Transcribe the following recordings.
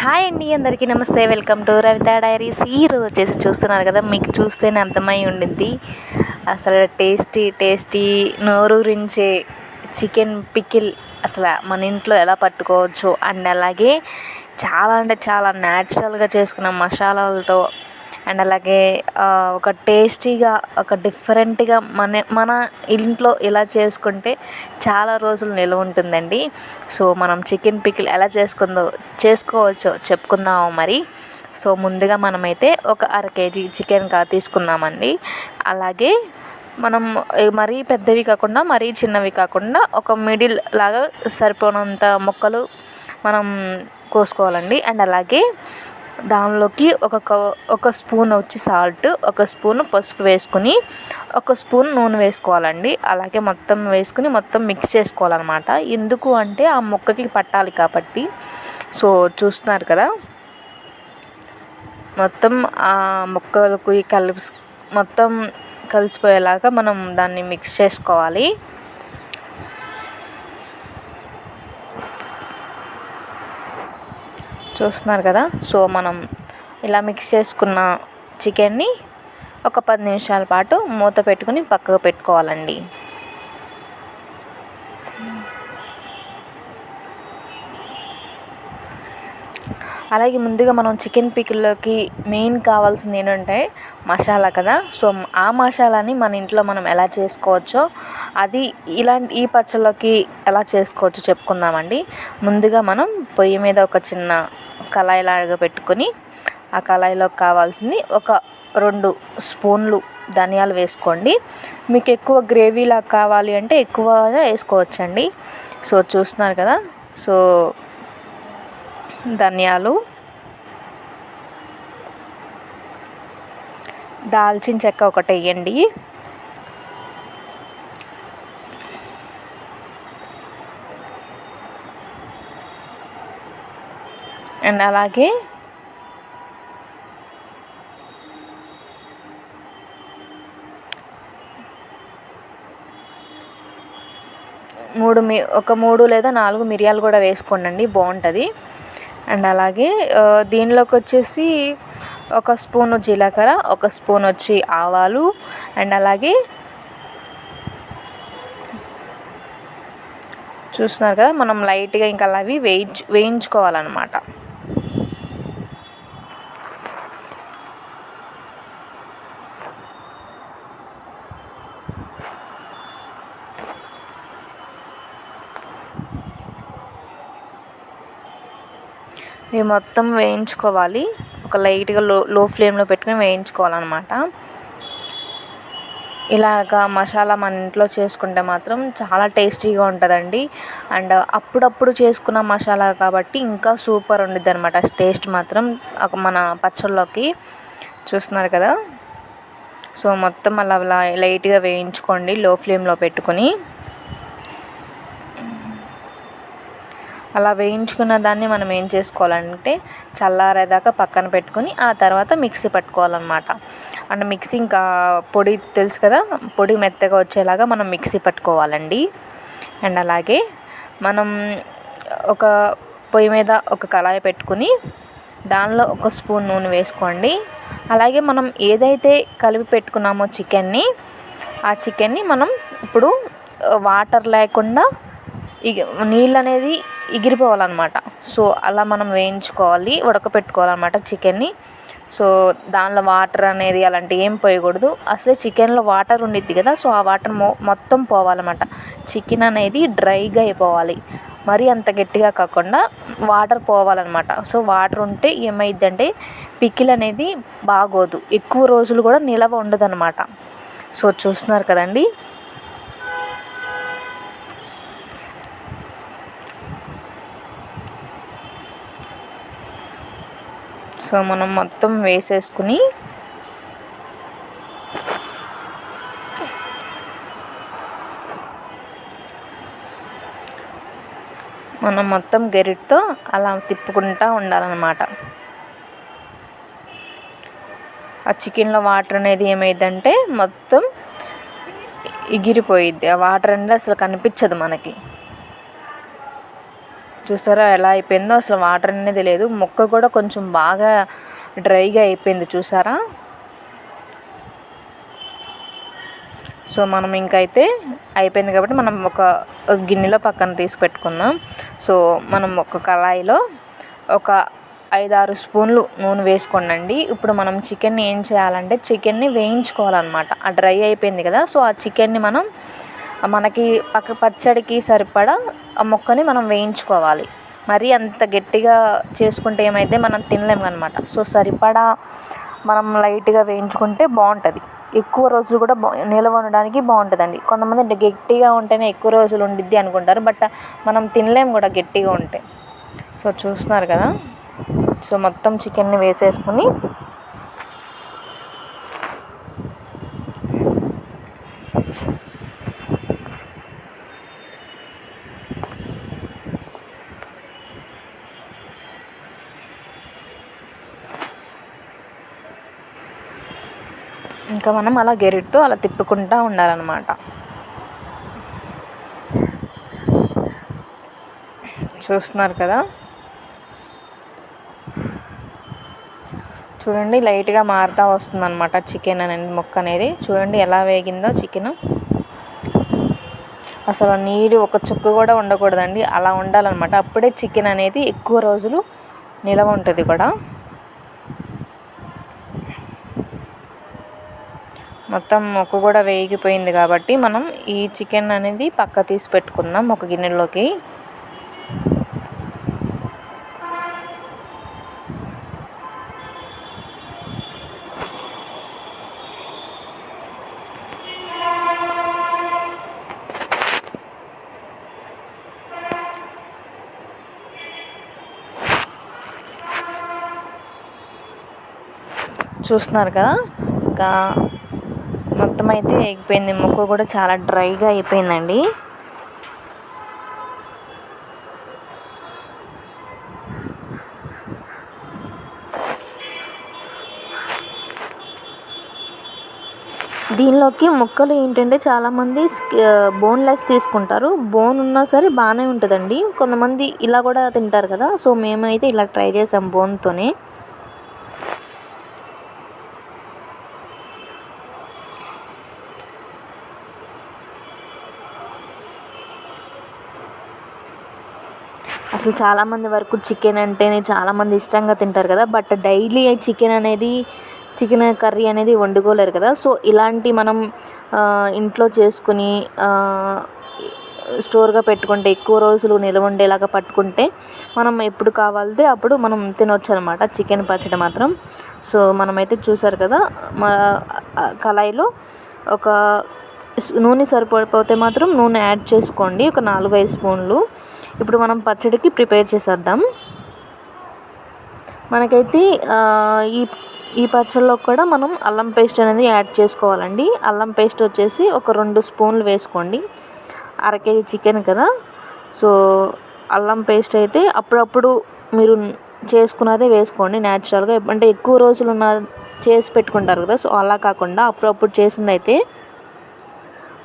Hi అండి అందరికీ నమస్తే. వెల్కమ్ టు రవిత డైరీస్ ఈరోజు వచ్చేసి చూస్తున్నారు కదా మీకు చూస్తేనే అర్థమై ఉండిద్ది అసలు టేస్టీ టేస్టీ నోరూరించే చికెన్ పికిల్ అసలు మన ఇంట్లో ఎలా పట్టుకోవచ్చు అండ్ అలాగే చాలా అంటే చాలా న్యాచురల్గా చేసుకున్న మసాలాలతో అండ్ అలాగే ఒక టేస్టీగా ఒక డిఫరెంట్గా మన మన ఇంట్లో ఇలా చేసుకుంటే చాలా రోజులు నిల్వ ఉంటుందండి. సో మనం చికెన్ పికిల్ ఎలా చేసుకుందో చేసుకోవచ్చో చెప్పుకుందాము మరి. సో ముందుగా మనమైతే ఒక అర కేజీ చికెన్ కా తీసుకుందామండి అలాగే మనం మరీ పెద్దవి కాకుండా మరీ చిన్నవి కాకుండా ఒక మిడిల్ లాగా సరిపోనంత మొక్కలు మనం కోసుకోవాలండి. అండ్ అలాగే దానిలోకి ఒక ఒక స్పూన్ వచ్చి సాల్ట్ ఒక స్పూన్ పసుపు వేసుకుని ఒక స్పూన్ నూనె వేసుకోవాలండి. అలాగే మొత్తం వేసుకుని మొత్తం మిక్స్ చేసుకోవాలన్నమాట. ఎందుకు అంటే ఆ ముక్కకి పట్టాలి కాబట్టి. సో చూస్తున్నారు కదా? మొత్తం ఆ ముక్కలకు కలిపి మొత్తం కలిసిపోయేలాగా మనం దాన్ని మిక్స్ చేసుకోవాలి. చూస్తున్నారు కదా. సో మనం ఇలా మిక్స్ చేసుకున్న చికెన్ని ఒక పది నిమిషాల పాటు మూత పెట్టుకుని పక్కకు పెట్టుకోవాలండి. అలాగే ముందుగా మనం చికెన్ పికిల్లోకి మెయిన్ కావాల్సింది ఏంటంటే మసాలా కదా. సో ఆ మసాలాని మన ఇంట్లో మనం ఎలా చేసుకోవచ్చో అది ఇలాంటి ఈ పచ్చళ్ళలోకి ఎలా చేసుకోవచ్చో చెప్పుకుందామండి. ముందుగా మనం పొయ్యి మీద ఒక చిన్న కళాయిలాగా పెట్టుకొని ఆ కళాయిలోకి కావాల్సింది ఒక రెండు స్పూన్లు ధనియాలు వేసుకోండి. మీకు ఎక్కువ గ్రేవీలా కావాలి అంటే ఎక్కువ వేసుకోవచ్చండి. సో చూస్తున్నారు కదా? సో ధనియాలు దాల్చిన చెక్క ఒకటి వేయండి. అండ్ అలాగే మూడు మీ ఒక మూడు లేదా నాలుగు మిరియాలు కూడా వేసుకోండి బాగుంటుంది. అండ్ అలాగే దీనిలోకి వచ్చేసి ఒక స్పూన్ జీలకర్ర ఒక స్పూన్ వచ్చి ఆవాలు అండ్ అలాగే చూస్తున్నారు కదా మనం లైట్గా ఇంకా అవి వేయించు వేయించుకోవాలన్నమాట. ఇవి మొత్తం వేయించుకోవాలి. ఒక లైట్గా లో లో ఫ్లేమ్లో పెట్టుకుని వేయించుకోవాలన్నమాట. ఇలాగా మసాలా మన ఇంట్లో చేసుకుంటే మాత్రం చాలా టేస్టీగా ఉంటుందండి. అండ్ అప్పుడప్పుడు చేసుకున్న మసాలా కాబట్టి ఇంకా సూపర్ ఉండిద్ది అనమాట టేస్ట్ మాత్రం మన పచ్చళ్ళలోకి చూస్తున్నారు కదా. సో మొత్తం అలా లైట్గా వేయించుకోండి లో ఫ్లేమ్లో పెట్టుకొని. అలా వేయించుకున్న దాన్ని మనం ఏం చేసుకోవాలంటే చల్లారేదాకా పక్కన పెట్టుకొని ఆ తర్వాత మిక్సీ పట్టుకోవాలన్నమాట. అండ్ మిక్సీ ఇంకా పొడి తెలుసు కదా పొడి మెత్తగా వచ్చేలాగా మనం మిక్సీ పట్టుకోవాలండి. అండ్ అలాగే మనం ఒక పొయ్యి మీద ఒక కళాయి పెట్టుకుని దానిలో ఒక స్పూన్ నూనె వేసుకోండి. అలాగే మనం ఏదైతే కలిపి పెట్టుకున్నామో చికెన్ని ఆ చికెన్ని మనం ఇప్పుడు వాటర్ లేకుండా ఇగ నీళ్ళు అనేది ఎగిరిపోవాలన్నమాట. సో అలా మనం వేయించుకోవాలి ఉడకపెట్టుకోవాలన్నమాట చికెన్ని. సో దానిలో వాటర్ అనేది అలాంటివి ఏం పోయకూడదు. అసలే చికెన్లో వాటర్ ఉండిద్ది కదా సో ఆ వాటర్ మొ మొత్తం పోవాలన్నమాట. చికెన్ అనేది డ్రైగా అయిపోవాలి. మరీ అంత గట్టిగా కాకుండా వాటర్ పోవాలన్నమాట. సో వాటర్ ఉంటే ఏమైందంటే పికిల్ అనేది బాగోదు. ఎక్కువ రోజులు కూడా నిలవ ఉండదు సో చూస్తున్నారు కదండి? సో మనం మొత్తం వేసేసుకుని మనం మొత్తం గెరిట్తో అలా తిప్పుకుంటూ ఉండాలన్నమాట. ఆ చికెన్లో వాటర్ అనేది ఏమైందంటే మొత్తం ఎగిరిపోయిద్ది ఆ వాటర్ అనేది అసలు కనిపించదు మనకి. చూసారా ఎలా అయిపోయిందో? అసలు వాటర్ అనేది లేదు మొక్క కూడా కొంచెం బాగా డ్రైగా అయిపోయింది. చూసారా? సో మనం ఇంకైతే అయిపోయింది కాబట్టి మనం ఒక గిన్నెలో పక్కన తీసి పెట్టుకుందాం. సో మనం ఒక కళాయిలో ఒక ఐదు ఆరు స్పూన్లు నూనె వేసుకోండి ఇప్పుడు మనం చికెన్ని ఏం చేయాలంటే చికెన్ని వేయించుకోవాలన్నమాట. ఆ డ్రై అయిపోయింది కదా సో ఆ చికెన్ని మనం మనకి పక్క పచ్చడికి సరిపడా ఆ ముక్కని మనం వేయించుకోవాలి. మరీ అంత గట్టిగా చేసుకుంటే ఏమైతే మనం తినలేము అనమాట సో సరిపడా మనం లైట్గా వేయించుకుంటే బాగుంటుంది ఎక్కువ రోజులు కూడా బా నిల్వ ఉండడానికి బాగుంటుందండి కొంతమంది గట్టిగా ఉంటేనే ఎక్కువ రోజులు ఉండిద్ది అనుకుంటారు. బట్ మనం తినలేము కూడా గట్టిగా ఉంటే. సో చూస్తున్నారు కదా? సో మొత్తం చికెన్ని వేసేసుకుని ఇంకా మనం అలా గెరిట్తో అలా తిప్పుకుంటూ ఉండాలన్నమాట. చూస్తున్నారు కదా? చూడండి లైట్గా మారుతూ వస్తుంది అనమాట చికెన్ అనేది మొక్క అనేది. చూడండి ఎలా వేగిందో చికెన్. అసలు నీరు ఒక చుక్క కూడా ఉండకూడదండి. అలా ఉండాలన్నమాట. అప్పుడే చికెన్ అనేది ఎక్కువ రోజులు నిలవ ఉంటుంది కూడా. మొత్తం మొక్క కూడా వేగిపోయింది కాబట్టి మనం ఈ చికెన్ అనేది పక్క తీసి పెట్టుకుందాం ఒక గిన్నెలోకి. చూస్తున్నారు కదా? ఇంకా మొత్తం అయితే ఎగిపోయింది. ముక్క కూడా చాలా డ్రైగా అయిపోయిందండి. దీనిలోకి ముక్కలు ఏంటంటే చాలామంది బోన్లెస్ తీసుకుంటారు. బోన్ ఉన్నా సరే బాగానే ఉంటుందండి. కొంతమంది ఇలా కూడా తింటారు కదా. సో మేమైతే ఇలా ట్రై చేసాం బోన్తోనే. అసలు చాలామంది వరకు చికెన్ అంటేనే చాలామంది ఇష్టంగా తింటారు కదా. బట్ డైలీ చికెన్ అనేది చికెన్ కర్రీ అనేది వండుకోలేరు కదా. సో ఇలాంటి మనం ఇంట్లో చేసుకుని స్టోర్గా పెట్టుకుంటే ఎక్కువ రోజులు నిల్వ ఉండేలాగా పట్టుకుంటే మనం ఎప్పుడు కావాలితే అప్పుడు మనం తినొచ్చు అనమాట చికెన్ పచ్చడి మాత్రం. సో మనమైతే చూసారు కదా మా కళాయిలో ఒక నూనె సరిపోతే మాత్రం నూనె యాడ్ చేసుకోండి. ఒక నాలుగు ఐదు స్పూన్లు. ఇప్పుడు మనం పచ్చడికి ప్రిపేర్ చేసేద్దాం. మనకైతే ఈ ఈ పచ్చడిలో కూడా మనం అల్లం పేస్ట్ అనేది యాడ్ చేసుకోవాలండి. అల్లం పేస్ట్ వచ్చేసి ఒక రెండు స్పూన్లు వేసుకోండి. అర కేజీ చికెన్ కదా. సో అల్లం పేస్ట్ అయితే అప్పుడప్పుడు మీరు చేసుకున్నదే వేసుకోండి న్యాచురల్గా. అంటే ఎక్కువ రోజులు ఉన్న చేసి పెట్టుకుంటారు కదా. సో అలా కాకుండా అప్పుడప్పుడు చేసింది అయితే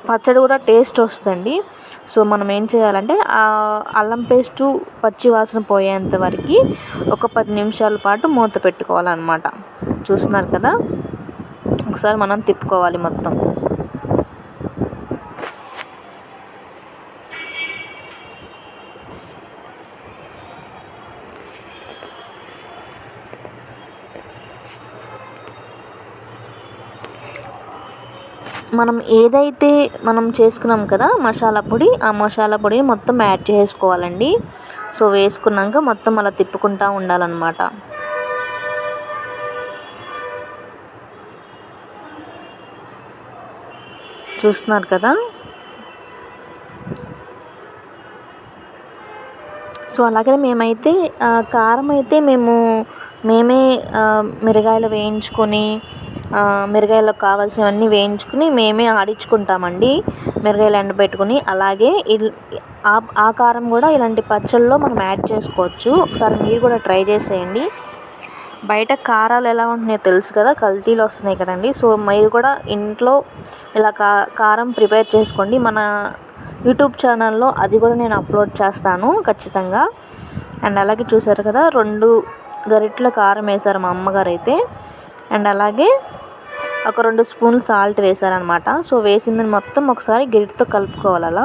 పచ్చడి కూడా టేస్ట్ వస్తుందండి. సో మనం ఏం చేయాలంటే అల్లం పేస్టు పచ్చి వాసన పోయేంత వరకు ఒక పది నిమిషాల పాటు మూత పెట్టుకోవాలన్నమాట. చూస్తున్నారు కదా? ఒకసారి మనం తిప్పుకోవాలి మొత్తం. మనం ఏదైతే మనం చేసుకున్నాం కదా మసాలా పొడి ఆ మసాలా పొడిని మొత్తం యాడ్ చేసుకోవాలండి. సో వేసుకున్నాక మొత్తం అలా తిప్పుకుంటూ ఉండాలన్నమాట. చూస్తున్నారు కదా? సో అలాగే మేమైతే కారం అయితే మేము మేమే మిరగాయలు వేయించుకొని మిరగాయలకు కావాల్సినవన్నీ వేయించుకుని మేమే ఆడించుకుంటామండి. మిరగాయలు ఎండబెట్టుకుని అలాగే ఆ కారం కూడా ఇలాంటి పచ్చళ్ళలో మనం యాడ్ చేసుకోవచ్చు. ఒకసారి మీరు కూడా ట్రై చేసేయండి. బయట కారాలు ఎలా ఉంటున్నాయో తెలుసు కదా కల్తీలు వస్తున్నాయి కదండి. సో మీరు కూడా ఇంట్లో ఇలా కా కారం ప్రిపేర్ చేసుకోండి. మన యూట్యూబ్ ఛానల్లో అది కూడా నేను అప్లోడ్ చేస్తాను ఖచ్చితంగా. అండ్ అలాగే చూసారు కదా రెండు గరిట్ల కారం వేశారు మా అమ్మగారు అయితే. అండ్ అలాగే ఒక రెండు స్పూన్లు సాల్ట్ వేశారనమాట. సో వేసిందని మొత్తం ఒకసారి గిరిటితో కలుపుకోవాలి అలా.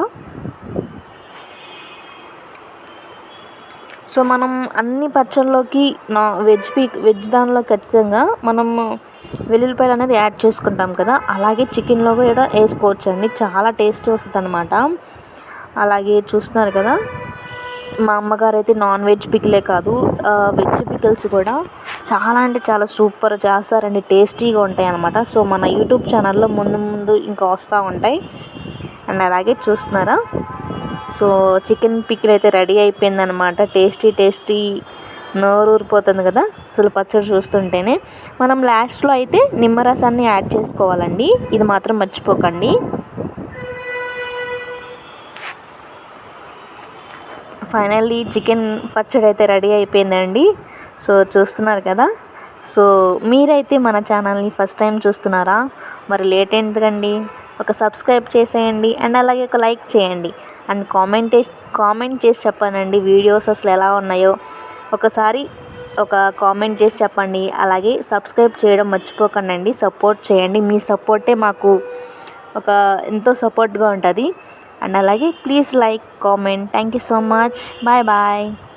సో మనం అన్ని పచ్చళ్ళలోకి నా వెజ్ పీ వెజ్ దానిలో ఖచ్చితంగా మనం వెల్లుల్లిపాయలు అనేది యాడ్ చేసుకుంటాం కదా. అలాగే చికెన్లో కూడా వేసుకోవచ్చు అండి చాలా టేస్ట్ వస్తుంది అనమాట అలాగే చూస్తున్నారు కదా మా అమ్మగారు అయితే నాన్ వెజ్ పికిలే కాదు వెజ్ కెమికల్స్ కూడా చాలా అంటే చాలా సూపర్ చేస్తారండి టేస్టీగా ఉంటాయి అనమాట సో మన యూట్యూబ్ ఛానల్లో ముందు ముందు ఇంకా వస్తూ ఉంటాయి. అండ్ అలాగే చూస్తున్నారా? సో చికెన్ పిక్కిల్ అయితే రెడీ అయిపోయిందనమాట టేస్టీ టేస్టీ నోరు ఊరిపోతుంది కదా? అసలు పచ్చడి చూస్తుంటేనే. మనం లాస్ట్లో అయితే నిమ్మరసాన్ని యాడ్ చేసుకోవాలండి. ఇది మాత్రం మర్చిపోకండి. ఫైనల్లీ చికెన్ పచ్చడి అయితే రెడీ అయిపోయిందండి. సో చూస్తున్నారు కదా. సో మీరైతే మన ఛానల్ని ఫస్ట్ టైం చూస్తున్నారా? మరి లేట్ ఎందుకండి? ఒక సబ్స్క్రైబ్ చేసేయండి అండ్ అలాగే ఒక లైక్ చేయండి. అండ్ కామెంట్ కామెంట్ చేసి చెప్పానండి వీడియోస్ అసలు ఎలా ఉన్నాయో. ఒకసారి ఒక కామెంట్ చేసి చెప్పండి. అలాగే సబ్స్క్రైబ్ చేయడం మర్చిపోకండి అండి సపోర్ట్ చేయండి. మీ సపోర్టే మాకు ఒక ఎంతో సపోర్ట్గా ఉంటుంది. అండ్ అలాగే please like comment. Thank you so much. Bye bye.